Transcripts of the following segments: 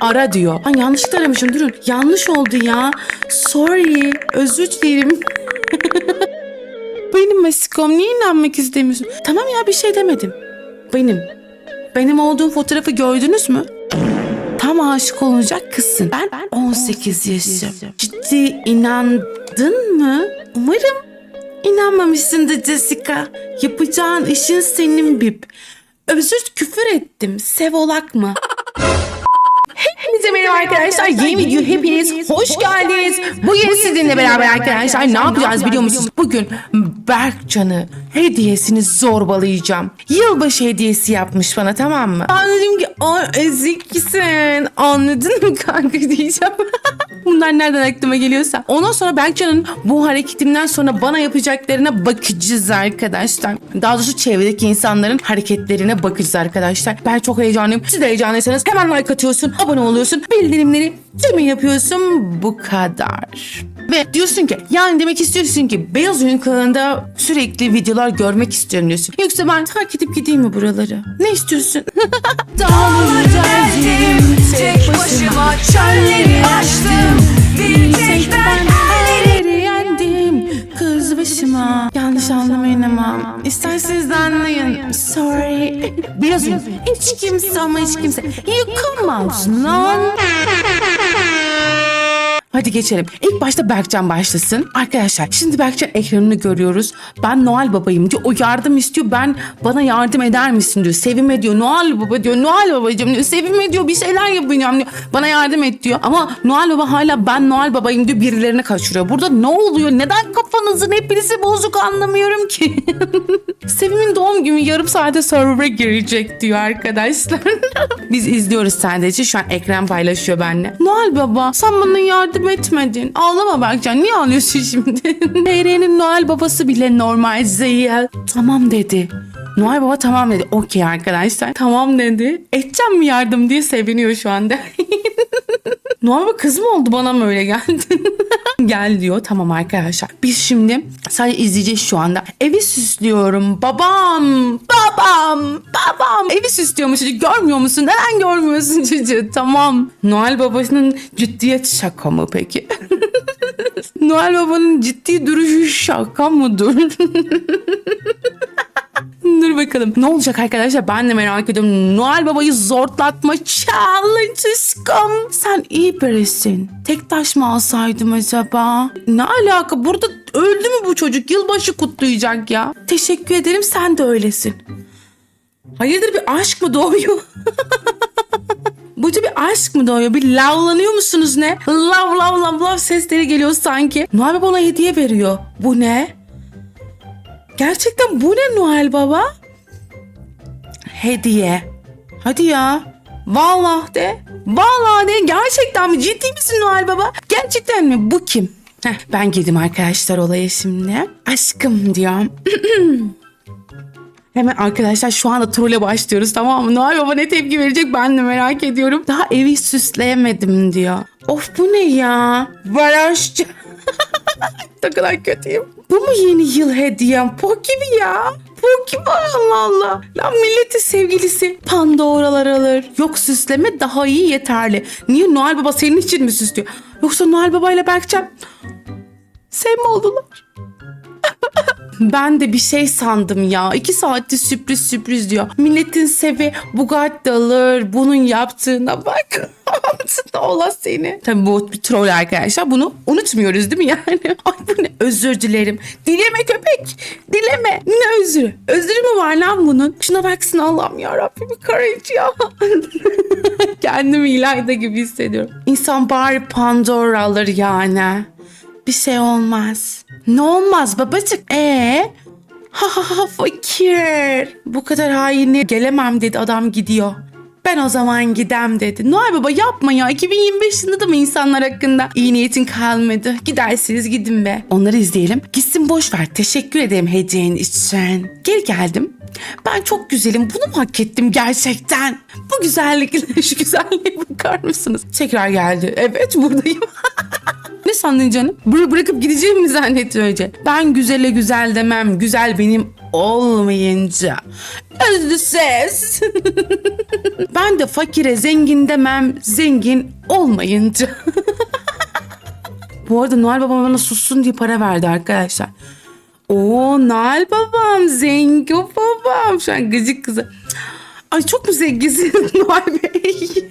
ara diyor. Ay yanlışlıkla aramışım durun. Yanlış oldu ya. Sorry. Özür dilerim. Benim Mesikom niye inanmak istemiyorsun? Tamam ya bir şey demedim. Benim. Benim olduğum fotoğrafı gördünüz mü? Tam aşık olacak kızsın. Ben, 18 yaşım. Ciddi inandın mı? Umarım inanmamışsındır Jessica. Yapacağın işin senin bip. Özür küfür ettim. Sevolak mı? Hepinize merhaba arkadaşlar. Yeni video hepiniz hoş geldiniz. Bugün sizinle beraber arkadaşlar ne yapacağız biliyor musunuz? Bugün Berkcan'ı hediyesini zorbalayacağım. Yılbaşı hediyesi yapmış bana tamam mı? Ben dedim ki aa eziksin. Anladın mı kanka diyeceğim. Bunlar nereden aklıma geliyorsa. Ondan sonra Berkcan'ın bu hareketimden sonra bana yapacaklarına bakacağız arkadaşlar. Daha doğrusu çevredeki insanların hareketlerine bakacağız arkadaşlar. Ben çok heyecanlıyım. Siz de heyecanlıysanız hemen like atıyorsun, abone oluyorsun, bildirimleri tümü yapıyorsun. Bu kadar. Ve diyorsun ki yani demek istiyorsun ki Beyaz Oyun kanalında sürekli videolar görmek istiyorum diyorsun. Yoksa ben terk edip gideyim mi buraları? Ne istiyorsun? Dağları deldim tek başıma çölleri aştım. Bir tek ben başıma. Yanlış anlamayın ama isterseniz de anlayın. Sorry. Biraz. Hiç kimse ama hiç kimse. Yıkılmaz lan. Hadi geçelim. İlk başta Berkcan başlasın. Arkadaşlar şimdi Berkcan ekranını görüyoruz. Ben Noel babayım diyor. O yardım istiyor. Ben bana yardım eder misin diyor. Sevime diyor. Noel baba diyor. Noel babacığım diyor. Sevime diyor. Bir şeyler yapacağım diyor. Bana yardım et diyor. Ama Noel baba hala ben Noel babayım diyor. Birilerine kaçırıyor. Burada ne oluyor? Neden kafanızın hepinizi bozuk anlamıyorum ki. Sevim'in doğum günü yarım saate server'a girecek diyor arkadaşlar. Biz izliyoruz sadece. Şu an ekran paylaşıyor benimle. Noel baba sen bana yardım etmedin. Ağlama Berkcan. Niye ağlıyorsun şimdi? TR'nin Noel babası bile normal değil. Tamam dedi. Noel baba tamam dedi. Okey arkadaşlar. Tamam dedi. Edeceğim mi yardım diye seviniyor şu anda. Noel baba kız mı oldu bana mı öyle geldi? Gel diyor. Tamam arkadaşlar. Biz şimdi sadece izleyeceğiz şu anda. Evi süslüyorum. Babam. Babam. Babam. Evi süslüyormuş çocuk. Görmüyor musun? Neden görmüyorsun çocuğu? Tamam. Noel babasının ciddiyet şaka mı peki? Noel babanın ciddi duruşu şaka mıdır? Dur bakalım. Ne olacak arkadaşlar? Ben de merak ediyorum. Noel Baba'yı zortlatma challenge aşkım. Sen iyi birisin. Tek taş mı alsaydım acaba? Ne alaka? Burada öldü mü bu çocuk? Yılbaşı kutlayacak ya. Teşekkür ederim. Sen de öylesin. Hayırdır bir aşk mı doğuyor? Burada bir aşk mı doğuyor? Bir lavlanıyor musunuz ne? Lav lav lav lav sesleri geliyor sanki. Noel Baba ona hediye veriyor. Bu ne? Gerçekten bu ne Noel Baba? Hediye. Hadi ya. Vallahi de. Vallahi de. Gerçekten mi? Ciddi misin Noel Baba? Gerçekten mi? Bu kim? Heh, ben girdim arkadaşlar olaya şimdi. Aşkım diyorum. Hemen arkadaşlar şu anda trolle başlıyoruz tamam mı? Noel Baba ne tepki verecek ben de merak ediyorum. Daha evi süsleyemedim diyor. Of bu ne ya? Barajcı. ne kadar kötüyüm. Bu mu yeni yıl hediyem? Pok gibi ya. Pok gibi Allah Allah. Lan milletin sevgilisi Pandoralar alır. Yok süsleme daha iyi yeterli. Niye Noel Baba senin için mi süslüyor? Yoksa Noel Baba ile Berkcan sevme oldular. Ben de bir şey sandım ya. İki saatte sürpriz sürpriz diyor. Milletin sevi Bugatti alır. Bunun yaptığına bak. Ola seni. Tabii bu bir troll arkadaşlar. Bunu unutmuyoruz değil mi yani? Ay bu ne? Özür dilerim. Dileme köpek. Dileme. Ne özrü? Özrü mü var lan bunun? Şuna baksın Allah'ım ya Rabbim karayıcı ya. Kendimi İlayda gibi hissediyorum. İnsan bari Pandora alır yani. Bir şey olmaz. Ne olmaz babacık? Ee? Ha ha ha fakir. Bu kadar hainliğe gelemem dedi adam gidiyor. Ben o zaman gidem dedi. Noel Baba yapma ya. 2025 yılında da mı insanlar hakkında iyi niyetin kalmadı? Gidersiniz gidin be. Onları izleyelim. Gitsin boş ver. Teşekkür ederim hediyen için. Geri geldim. Ben çok güzelim. Bunu mu hak ettim gerçekten? Bu güzellikle şu güzelliğe bakar mısınız? Tekrar geldi. Evet buradayım. Ne sandın canım? Bır bırakıp gideceğimi mi zannettin önce? Ben güzele güzel demem. Güzel benim olmayınca özlü ses. ben de fakire zengin demem zengin olmayınca. Bu arada Noel babam bana sussun diye para verdi arkadaşlar. Oo Noel babam, zengin babam. Şu an gıcık kızı. Ay çok mu zenginsin Noel Bey?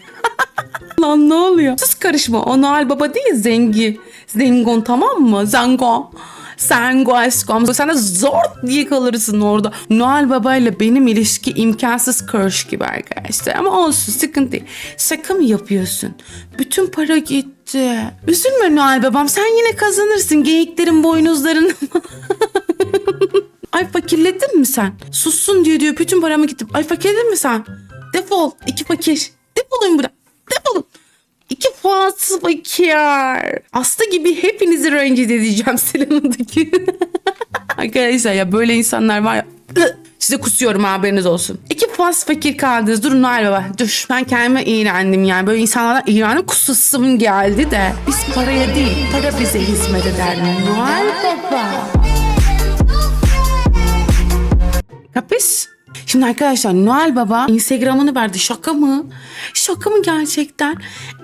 Lan ne oluyor? Sus karışma. O Noel baba değil zengi. Zengon tamam mı? Zengon. Sengo aşkım. Sana zor diye kalırsın orada. Noel Baba ile benim ilişki imkansız kırış gibi arkadaşlar. Ama olsun sıkıntı değil. Şaka mı yapıyorsun? Bütün para gitti. Üzülme Noel Babam sen yine kazanırsın. Geyiklerin boynuzlarını. Ay fakirledin mi sen? Sussun diyor diyor. Bütün paramı gitti. Ay fakirledin mi sen? Defol. İki fakir. Defolun buradan. İki fazla fakir. Aslı gibi hepinizi rencide edeceğim Selena'daki. Arkadaşlar ya böyle insanlar var ya. Size kusuyorum haberiniz olsun. İki faz fakir kaldınız. Durun Noel Baba. Dur ben kendime iğrendim yani. Böyle insanlardan iğrendim kususum geldi de. Biz paraya değil para bize hizmet eder. Noel Baba. Kapış? Şimdi arkadaşlar Noel Baba Instagram'ını verdi. Şaka mı? Şaka mı gerçekten?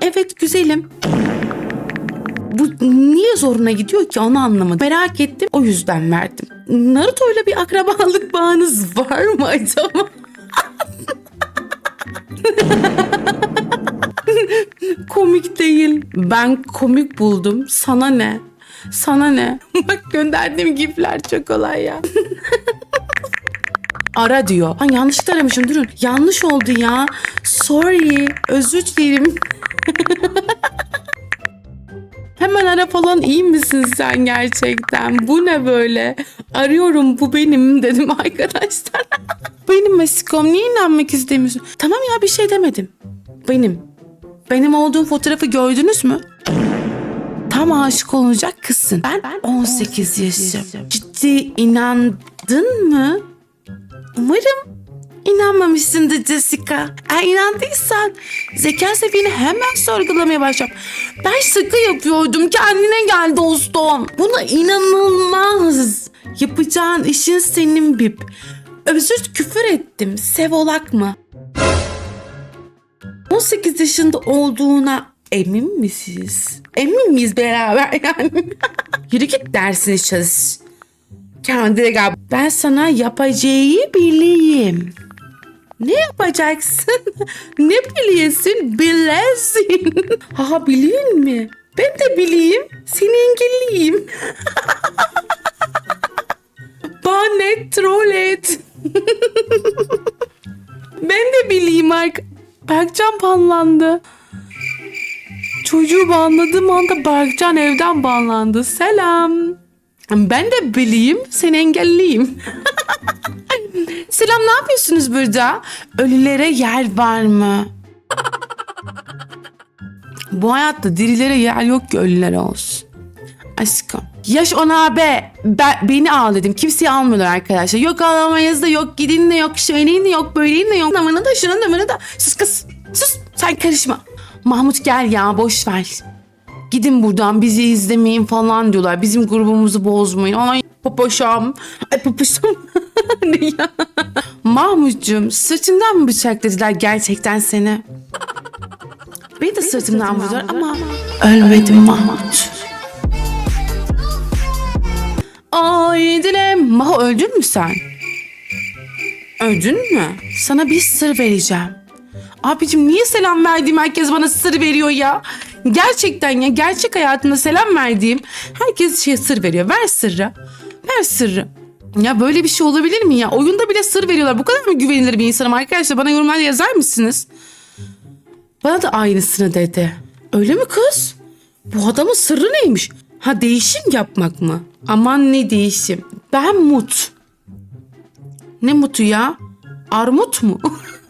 Evet güzelim. Bu niye zoruna gidiyor ki onu anlamadım. Merak ettim o yüzden verdim. Naruto'yla bir akrabalık bağınız var mı acaba? komik değil. Ben komik buldum. Sana ne? Sana ne? Bak gönderdiğim gifler çok kolay ya. Ara diyor. Ay yanlışlıkla aramışım durun. Yanlış oldu ya. Sorry. Özür dilerim. Hemen ara falan iyi misin sen gerçekten? Bu ne böyle? Arıyorum bu benim dedim arkadaşlar. benim Mesikom niye inanmak istemiyorsun? Tamam ya bir şey demedim. Benim. Benim olduğum fotoğrafı gördünüz mü? Tam aşık olacak kızsın. Ben, 18 yaşım. Ciddi inandın mı? Umarım inanmamışsındır Jessica. Eğer inandıysan zeka seviyeni hemen sorgulamaya başlam. Ben şaka yapıyordum. Kendine gel dostum. Buna inanılmaz. Yapacağın işin senin bip. Özür küfür ettim. Sevolak mı? 18 yaşında olduğuna emin misiniz? Emin miyiz beraber yani? Yürü git dersini çalış. Kendine gel. Ben sana yapacağı bileyim. Ne yapacaksın? ne biliyorsun? Bilesin. ha biliyor mi? Ben de bileyim. Seni engelleyeyim. Bana troll et. ben de bileyim ark. Berkcan banlandı. Çocuğu banladığım anda Berkcan evden banlandı. Selam. Ben de bileyim, seni engelleyeyim. Selam, ne yapıyorsunuz burada? Ölülere yer var mı? Bu hayatta dirilere yer yok ki ölülere olsun. Aşkım. Yaş ona be. Ben, beni al dedim. Kimseyi almıyorlar arkadaşlar. Yok alamayız da yok gidin de yok şöyleyin de yok böyleyin de yok. Namını da şunun namını da. Sus kız. Sus. Sen karışma. Mahmut gel ya boş ver. Gidin buradan bizi izlemeyin falan diyorlar. Bizim grubumuzu bozmayın. Ay popoşam. Ay popoşam. ne ya? Mahmutcuğum sırtından mı bıçakladılar gerçekten seni? Beni de sırtımdan vurdular ama ölmedim Mahmut. Ay dilem. Maho öldün mü sen? Öldün mü? Sana bir sır vereceğim. Abicim niye selam verdiğim herkes bana sır veriyor ya? Gerçekten ya gerçek hayatında selam verdiğim herkes şey sır veriyor. Ver sırrı. Ver sırrı. Ya böyle bir şey olabilir mi ya? Oyunda bile sır veriyorlar. Bu kadar mı güvenilir bir insanım arkadaşlar? Bana yorumlarda yazar mısınız? Bana da aynısını dedi. Öyle mi kız? Bu adamın sırrı neymiş? Ha değişim yapmak mı? Aman ne değişim. Ben mut. Ne mutu ya? Armut mu?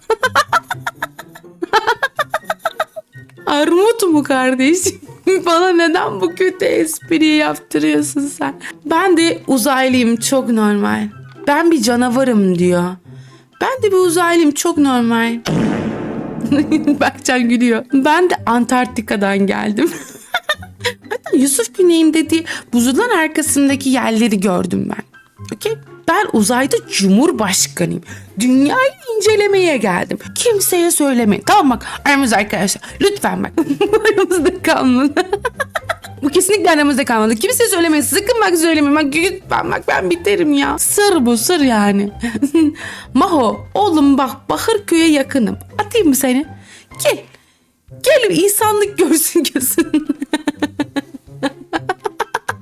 Armut mu kardeşim? Bana neden bu kötü espriyi yaptırıyorsun sen? Ben de uzaylıyım çok normal. Ben bir canavarım diyor. Ben de bir uzaylıyım çok normal. Berkcan gülüyor. Ben de Antarktika'dan geldim. Hatta Yusuf Güney'in dediği buzulların arkasındaki yerleri gördüm ben. Okey? Ben uzayda cumhurbaşkanıyım. Dünyayı incelemeye geldim. Kimseye söylemeyin. Tamam bak aramızda arkadaşlar. Lütfen bak. aramızda kalmadı. Bu kesinlikle aramızda kalmadı. Kimseye söylemeyin. Sakın bak söylemeyin. Bak lütfen bak ben biterim ya. Sır bu sır yani. Maho oğlum bak Bakırköy'e yakınım. Atayım mı seni? Gel. Gel insanlık görsün gözün.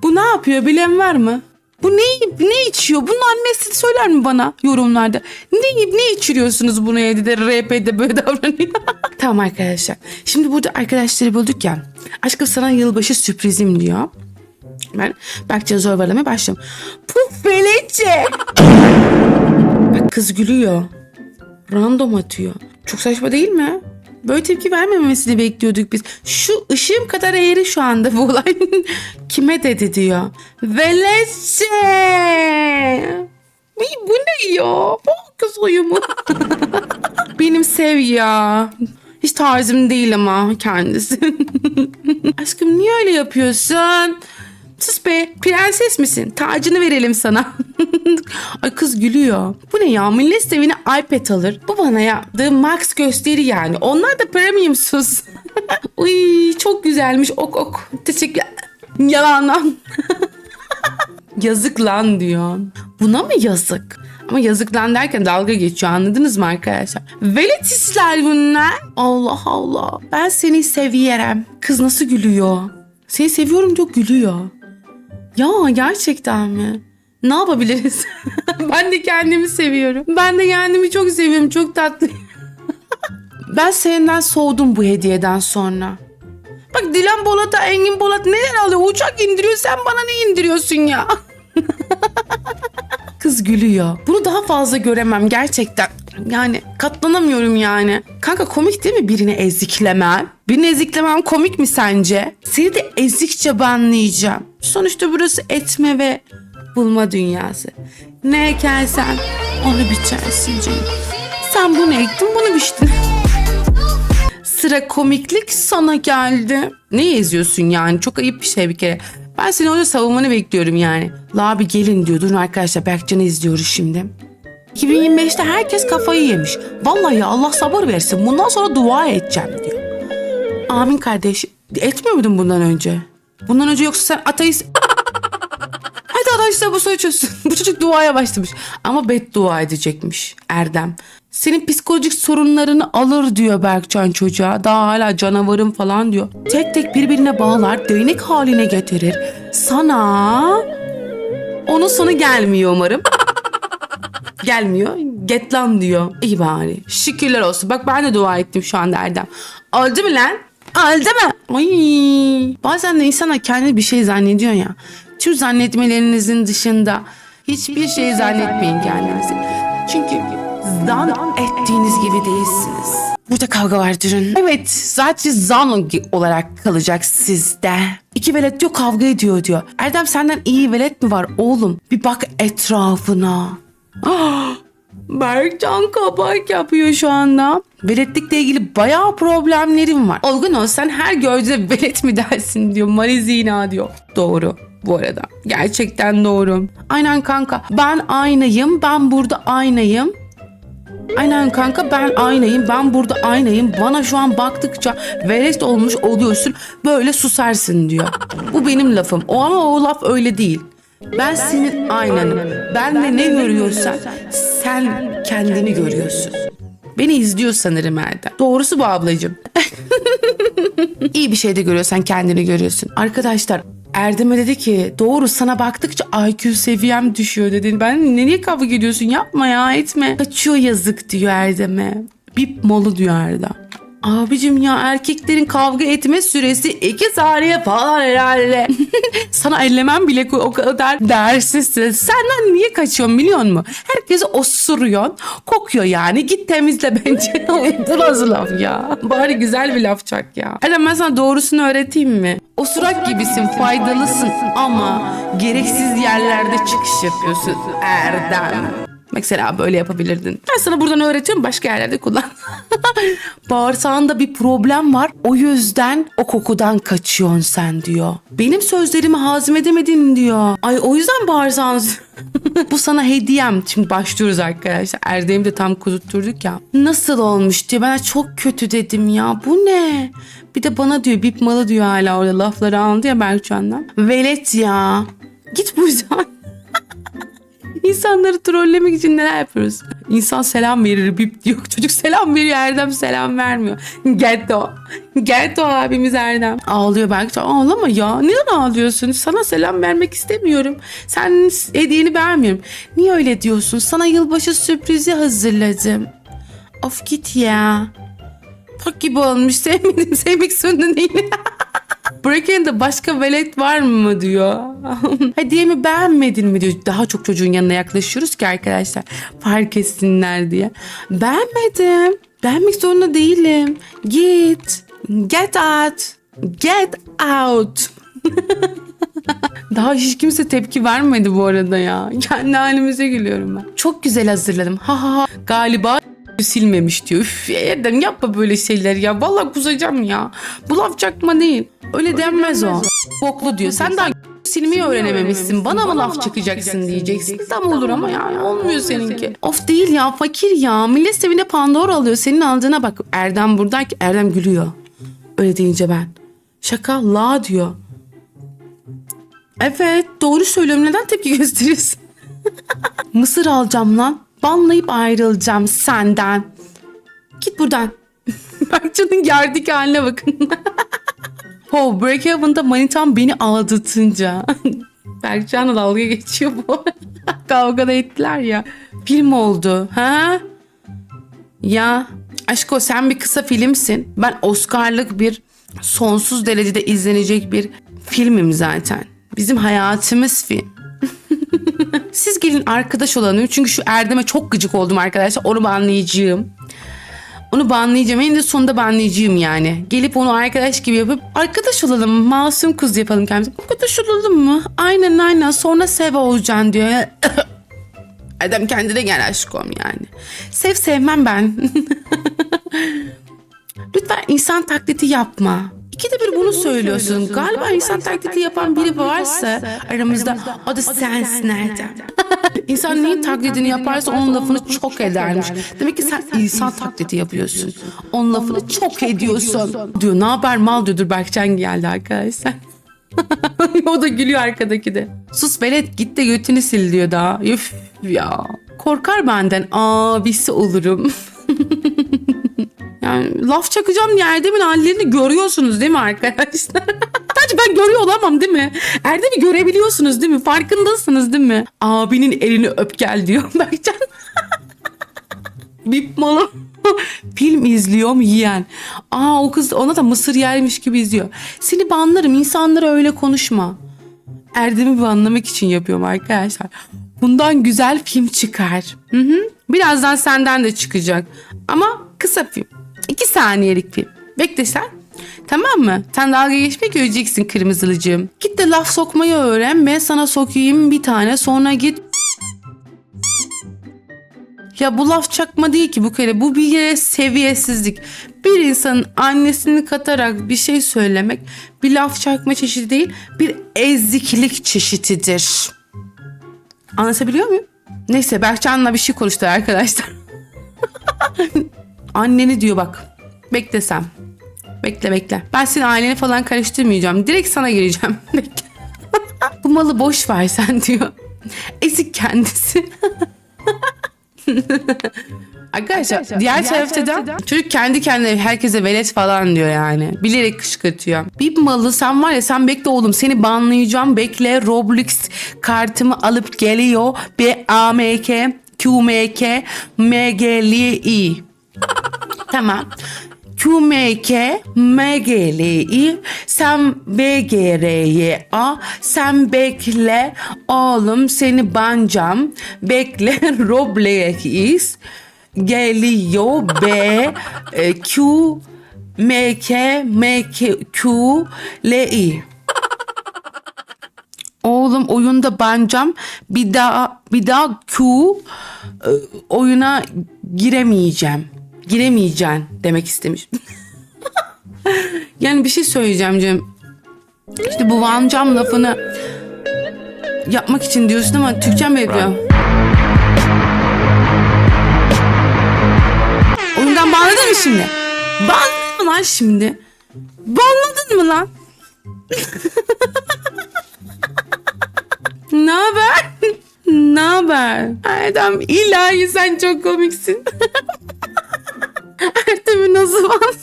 Bu ne yapıyor bilen var mı? Bu ne, ne içiyor? Bunun annesi söyler mi bana yorumlarda? Ne, ne içiriyorsunuz bunu evde de RP'de böyle davranıyor? tamam arkadaşlar. Şimdi burada arkadaşları bulduk ya. Aşkım sana yılbaşı sürprizim diyor. Ben Berkcan'ı zorbalamaya başladım. Puf. Bak kız gülüyor. Random atıyor. Çok saçma değil mi? Böyle tepki vermemesini bekliyorduk biz. Şu ışığım kadar eğri şu anda bu olay. Kime dedi diyor. Velese. Ay, Bu ne ya? Bu kız uyumu. Benim sev ya. Hiç tarzım değil ama kendisi. Aşkım niye öyle yapıyorsun? Sus be prenses misin? Tacını verelim sana. Ay kız gülüyor. Bu ne ya millet sevine iPad alır. Bu bana yaptığı max gösteri yani. Onlar da premiumsuz. Uy çok güzelmiş ok ok. Teşekkür Yalan lan. yazık lan diyor. Buna mı yazık? Ama yazık lan derken dalga geçiyor anladınız mı arkadaşlar? Velet hisler bunlar. Allah Allah. Ben seni seviyorum. Kız nasıl gülüyor? Seni seviyorum diyor gülüyor. Ya gerçekten mi? Ne yapabiliriz? ben de kendimi seviyorum. Ben de kendimi çok seviyorum. Çok tatlı. ben senden soğudum bu hediyeden sonra. Bak Dilan Bolat'a Engin Bolat neler alıyor? Uçak indiriyor sen bana ne indiriyorsun ya? Kız gülüyor. Bunu daha fazla göremem gerçekten. Yani katlanamıyorum yani. Kanka komik değil mi birini eziklemem? Birini eziklemem komik mi sence? Seni de ezikçe banlayacağım. Sonuçta burası etme ve bulma dünyası. Ne ekersen onu biçersin canım. Sen bunu ektin bunu biçtin. Sıra komiklik sana geldi. Ne eziyorsun yani? Çok ayıp bir şey bir kere. Ben seni orada savunmanı bekliyorum yani. La bir gelin diyor. Durun arkadaşlar Berkcan'ı izliyoruz şimdi. 2025'te herkes kafayı yemiş. Vallahi Allah sabır versin. Bundan sonra dua edeceğim diyor. Amin kardeş. Etmiyor muydun bundan önce? Bundan önce yoksa sen ateist... Arkadaşlar bu soru çözsün. bu çocuk duaya başlamış. Ama beddua edecekmiş Erdem. Senin psikolojik sorunlarını alır diyor Berkcan çocuğa. Daha hala canavarım falan diyor. Tek tek birbirine bağlar, değnek haline getirir. Sana... Onun sonu gelmiyor umarım. Gelmiyor. Get diyor. İyi bari. Şükürler olsun. Bak ben de dua ettim şu anda Erdem. Öldü mü lan? Öldü mü? Ay. Bazen de insana kendi bir şey zannediyor ya. Tüm zannetmelerinizin dışında hiçbir şey zannetmeyin kendinizi. Çünkü zan ettiğiniz gibi değilsiniz. Burada kavga var. Evet sadece zan olarak kalacak sizde. İki velet diyor kavga ediyor diyor. Erdem senden iyi velet mi var oğlum? Bir bak etrafına. Ah, Berkcan kabak yapıyor şu anda. Veletlikle ilgili bayağı problemlerim var. Olgun ol sen her gördüğünde velet mi dersin diyor. Marizina diyor. Doğru bu arada. Gerçekten doğru. Aynen kanka. Ben aynayım. Ben burada aynayım. Aynen kanka ben aynayım. Ben burada aynayım. Bana şu an baktıkça velet olmuş oluyorsun. Böyle susarsın diyor. Bu benim lafım. O ama o laf öyle değil. Ben senin aynanım. Ben de ne görüyorsan sen kendini görüyorsun. Beni izliyor sanırım Erdem. Doğrusu bu ablacığım. İyi bir şey de görüyorsan kendini görüyorsun. Arkadaşlar Erdem'e dedi ki doğru sana baktıkça IQ seviyem düşüyor dedi. Ben nereye kavga ediyorsun yapma ya etme. Kaçıyor yazık diyor Erdem'e. Bip molu diyor Erdem. Abicim ya erkeklerin kavga etme süresi iki saniye falan herhalde. Sana ellemem bile o kadar dersizsin. Senden niye kaçıyorsun biliyor musun? Herkesi osuruyorsun. Kokuyor yani. Git temizle bence. Bu nasıl laf ya? Bari güzel bir laf çak ya. Erdem ben sana doğrusunu öğreteyim mi? Osurak gibisin faydalısın ama gereksiz yerlerde çıkış yapıyorsun Erdem. Mesela böyle yapabilirdin. Ben sana buradan öğretiyorum başka yerlerde kullan. Bağırsağında bir problem var. O yüzden o kokudan kaçıyorsun sen diyor. Benim sözlerimi hazmedemedin diyor. Ay o yüzden bağırsağınız... Bu sana hediyem. Şimdi başlıyoruz arkadaşlar. Erdem'i de tam kudutturduk ya. Nasıl olmuş diyor. Ben çok kötü dedim ya. Bu ne? Bir de bana diyor bip malı diyor hala orada lafları aldı ya Berkcan'dan. Velet ya. Git buradan. İnsanları trollemek için neler yapıyoruz? İnsan selam verir bip diyor. Çocuk selam veriyor Erdem selam vermiyor. Getto. Getto abimiz Erdem. Ağlıyor belki. Ağlama ya. Neden ağlıyorsun? Sana selam vermek istemiyorum. Sen hediyeni beğenmiyorum. Niye öyle diyorsun? Sana yılbaşı sürprizi hazırladım. Of git ya. Bak gibi olmuş. Sevmedim. Sevmek zorunda değilim. Breaking'de başka velet var mı diyor. Hediyemi beğenmedin mi diyor. Daha çok çocuğun yanına yaklaşıyoruz ki arkadaşlar. Fark etsinler diye. Beğenmedim. Beğenmek zorunda değilim. Git. Get out. Get out. Daha hiç kimse tepki vermedi bu arada ya. Kendi halimize gülüyorum ben. Çok güzel hazırladım. Ha ha ha. Galiba silmemiş diyor. Üf Erdem yapma böyle şeyler ya. Vallahi kusacağım ya. Bu laf çakma değil. Öyle, denmez, o. Boklu diyor. Sen daha silmeyi öğrenememişsin. Bana mı laf çakacaksın diyeceksin. Tam olur ama yani olmuyor seninki. Of değil ya fakir ya. Millet sevine Pandora alıyor. Senin aldığına bak. Erdem buradayken Erdem gülüyor. Öyle deyince ben. Şaka la diyor. Evet doğru söylüyorum. Neden tepki gösteriyorsun? Mısır alacağım lan. Banlayıp ayrılacağım senden. Git buradan. Berkcan'ın yerdeki haline bakın. oh, Breakhaven'da manitam beni aldatınca. Berkcan'la dalga geçiyor bu. Kavga ettiler ya. Film oldu. Ha? Ya aşko sen bir kısa filmsin. Ben Oscar'lık bir sonsuz derecede izlenecek bir filmim zaten. Bizim hayatımız film. Siz gelin arkadaş olalım. Çünkü şu Erdem'e çok gıcık oldum arkadaşlar. Onu banlayacağım. Onu banlayacağım. En de sonunda banlayacağım yani. Gelip onu arkadaş gibi yapıp arkadaş olalım. Masum kız yapalım kendimize. Arkadaş olalım mı? Aynen aynen. Sonra sev olacaksın diyor. Erdem kendine gel aşkım yani. Sev sevmem ben. Lütfen insan taklidi yapma. İkide bir bunu söylüyorsun. Galiba insan taklidi yapan biri varsa aramızda o da sensin Erdem. İnsan neyin taklidini yaparsa onun lafını çok edermiş. Demek ki sen insan taklidi yapıyorsun. Onun lafını çok ediyorsun. Diyor ne haber mal diyordur Berkcan geldi arkadaşlar. o da gülüyor arkadaki de. Sus velet git de götünü sil diyor daha. Üf ya. Korkar benden abisi olurum. Yani laf çakacağım Erdem'in hallerini görüyorsunuz değil mi arkadaşlar? Sadece ben görüyor olamam değil mi? Erdem'i görebiliyorsunuz değil mi? Farkındasınız değil mi? Abinin elini öp gel diyor Berkcan. Bip malı. Film izliyorum yiyen. Aa o kız ona da mısır yermiş gibi izliyor. Seni banlarım insanlara öyle konuşma. Erdem'i banlamak için yapıyorum arkadaşlar. Bundan güzel film çıkar. Hı hı. Birazdan senden de çıkacak. Ama kısa film. İki saniyelik film. Bekle sen. Tamam mı? Sen dalga geçmek göreceksin kırmızılıcığım. Git de laf sokmayı öğren. Ben sana sokayım bir tane. Sonra git ya bu laf çakma değil ki bu kere. Bu bir yere seviyesizlik. Bir insanın annesini katarak bir şey söylemek bir laf çakma çeşidi değil, bir eziklik çeşididir. Anlatabiliyor muyum? Neyse Berkcan'la bir şey konuştu arkadaşlar. Anneni diyor bak. Beklesem. Bekle bekle. Ben senin aileni falan karıştırmayacağım. Direkt sana gireceğim. Bekle. Bu malı boş ver sen diyor. Ezik kendisi. Arkadaşlar, Arkadaşlar, diğer, diğer tarafta da çocuk kendi kendine herkese velet falan diyor yani. Bilerek kışkırtıyor. Bir malı sen var ya sen bekle oğlum seni banlayacağım bekle Roblox kartımı alıp geliyor. B A M K Q M K M G L I. tamam. Q M K M G L I sen B G R Y A sen bekle. Oğlum seni bancam bekle. Roblox geliyor B e, Q M K M K Q L I. Oğlum oyunda bancam bir daha bir daha Q e, oyuna giremeyeceğim. Giremeyeceksin demek istemiş. yani bir şey söyleyeceğim canım. İşte bu bancam lafını yapmak için diyorsun ama Türkçe mi yapıyor? Oyundan bağladın mı şimdi? Bağladın mı lan şimdi? Bağladın mı lan? Ne haber? ne haber? Erdem ilahi sen çok komiksin. Erdem'i nasıl var?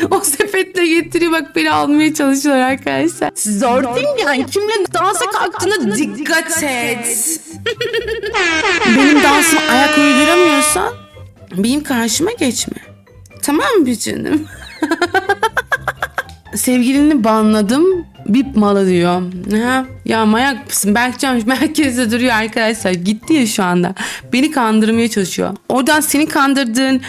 o sepetle getiriyor bak beni almaya çalışıyorlar arkadaşlar. Zor değil yani? Kimle dansa kalktığına dikkat et. Benim dansıma ayak uyduramıyorsan benim karşıma geçme. Tamam mı canım? Sevgilini banladım. Bip malı diyor. Ha? Ya manyak mısın? Berkcan merkezde duruyor arkadaşlar. Gitti ya şu anda. Beni kandırmaya çalışıyor. Oradan seni kandırdığın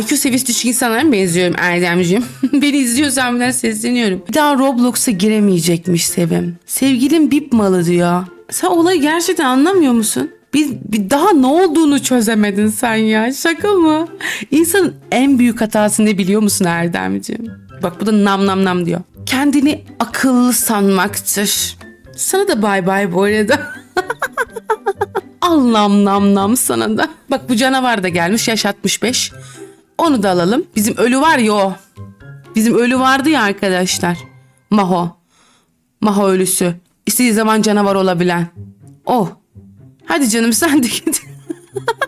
IQ seviyesi düşük insanlara benziyorum Erdemciğim? Beni izliyorsan ben sesleniyorum. Bir daha Roblox'a giremeyecekmiş Sevim. Sevgilim bip malı diyor. Sen olayı gerçekten anlamıyor musun? Bir, bir daha ne olduğunu çözemedin sen ya. Şaka mı? İnsanın en büyük hatası ne biliyor musun Erdemciğim? Bak bu da nam nam nam diyor. Kendini akıllı sanmaktır. Sana da bay bay bu arada. Al nam nam nam sana da. Bak bu canavar da gelmiş yaş 65. Onu da alalım. Bizim ölü var ya o. Bizim ölü vardı ya arkadaşlar. Maho. Maho ölüsü. İstediği zaman canavar olabilen. O. Hadi canım sen de git.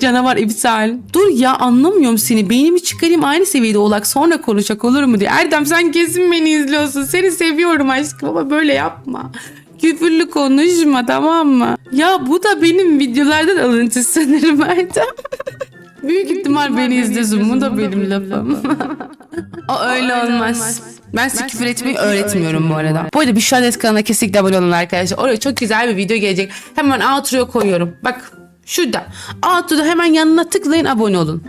Canavar iptal. Dur ya anlamıyorum seni. Beynimi çıkarayım aynı seviyede olak sonra konuşacak olur mu diye. Erdem sen kesin beni izliyorsun. Seni seviyorum aşkım ama böyle yapma. Küfürlü konuşma tamam mı? Ya bu da benim videolardan alıntı sanırım Erdem. Büyük ihtimal beni izliyorsun. Bu da benim lafım. o öyle olmaz. Ben size küfür etmeyi öğretmiyorum bu arada. Bu arada Büşra Des kanalına kesinlikle abone olun arkadaşlar. Oraya çok güzel bir video gelecek. Hemen outro'ya koyuyorum. Bak şurada. Outro'da hemen yanına tıklayın abone olun.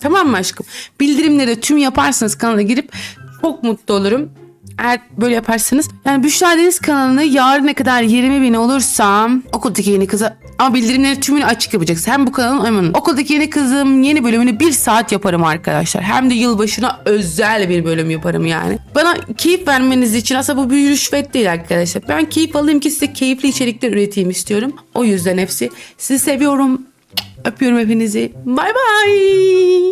Tamam mı aşkım? Bildirimleri tüm yaparsanız kanala girip çok mutlu olurum. Eğer böyle yaparsanız. Yani Büşra Deniz kanalını yarına kadar 20 bin olursam okuldaki yeni kıza ama bildirimleri tümünü açık yapacaksın. Hem bu kanalın hem okuldaki yeni kızım yeni bölümünü bir saat yaparım arkadaşlar. Hem de yılbaşına özel bir bölüm yaparım yani. Bana keyif vermeniz için aslında bu bir rüşvet değil arkadaşlar. Ben keyif alayım ki size keyifli içerikler üreteyim istiyorum. O yüzden hepsi. Sizi seviyorum. Öpüyorum hepinizi. Bay bay.